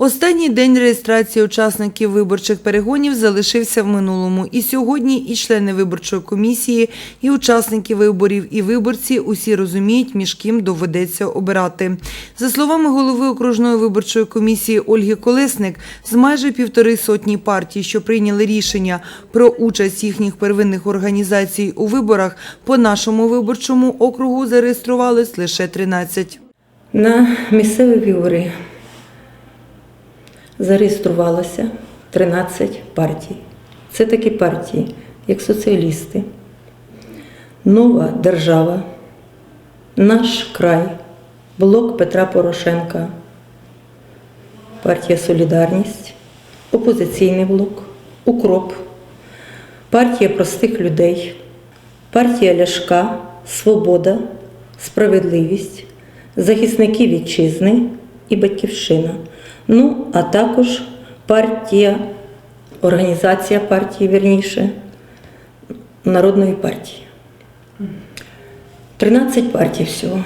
Останній день реєстрації учасників виборчих перегонів залишився в минулому. І сьогодні і члени виборчої комісії, і учасники виборів, і виборці усі розуміють, між ким доведеться обирати. За словами голови окружної виборчої комісії Ольги Колесник, з майже півтори сотні партій, що прийняли рішення про участь їхніх первинних організацій у виборах, по нашому виборчому округу зареєструвались лише 13. На місцеві вибори зареєструвалося 13 партій. Це такі партії, як соціалісти, Нова держава, Наш край, Блок Петра Порошенка, партія Солідарність, Опозиційний блок, Укроп, партія простих людей, партія Ляшка, Свобода, Справедливість, захисники вітчизни і Батьківщина. Ну, а також партія, організація партії, вірніше, Народної партії. 13 партій всього.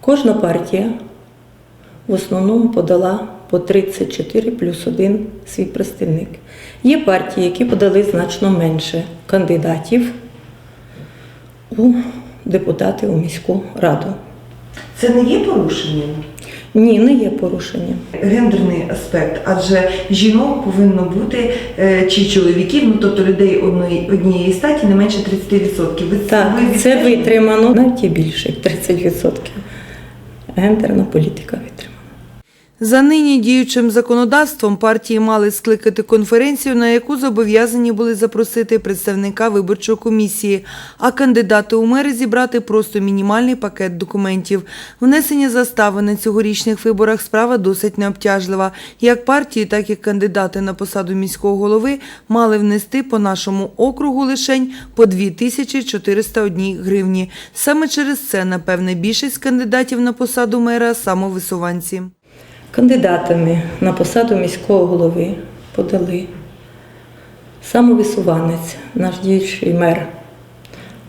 Кожна партія в основному подала по 34 плюс 1 свій представник. Є партії, які подали значно менше кандидатів у депутати у міську раду. Це не є порушенням? Ні, не є порушення. Гендерний аспект, адже жінок повинно бути е, чи чоловіків, ну тобто людей одної однієї статі не менше 30%. Ви, Так, ви це витримано навіть і більше, 30%. Гендерна політика витримана. За нині діючим законодавством партії мали скликати конференцію, на яку зобов'язані були запросити представника виборчої комісії, а кандидати у мери зібрати просто мінімальний пакет документів. Внесення застави на цьогорічних виборах справа досить необтяжлива. Як партії, так і кандидати на посаду міського голови мали внести по нашому округу лишень по 2401 гривні. Саме через це, напевне, більшість кандидатів на посаду мера самовисуванці. Кандидатами на посаду міського голови подали самовисуванець, наш діючий мер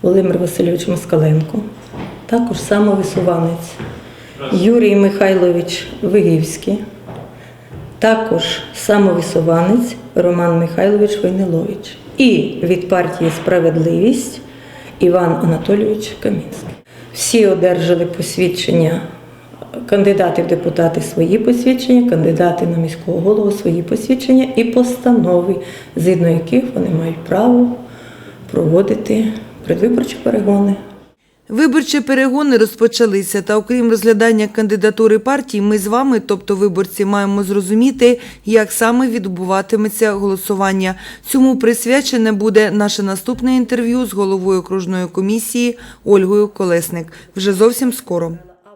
Володимир Васильович Москаленко, також самовисуванець Юрій Михайлович Вигівський, також самовисуванець Роман Михайлович Войнилович і від партії Справедливість Іван Анатолійович Камінський. Всі одержали посвідчення кандидати в депутати свої посвідчення, кандидати на міського голову свої посвідчення і постанови, згідно яких вони мають право проводити предвиборчі перегони. Виборчі перегони розпочалися, та окрім розглядання кандидатури партій, ми з вами, тобто виборці, маємо зрозуміти, як саме відбуватиметься голосування. Цьому присвячене буде наше наступне інтерв'ю з головою окружної комісії Ольгою Колесник. Вже зовсім скоро.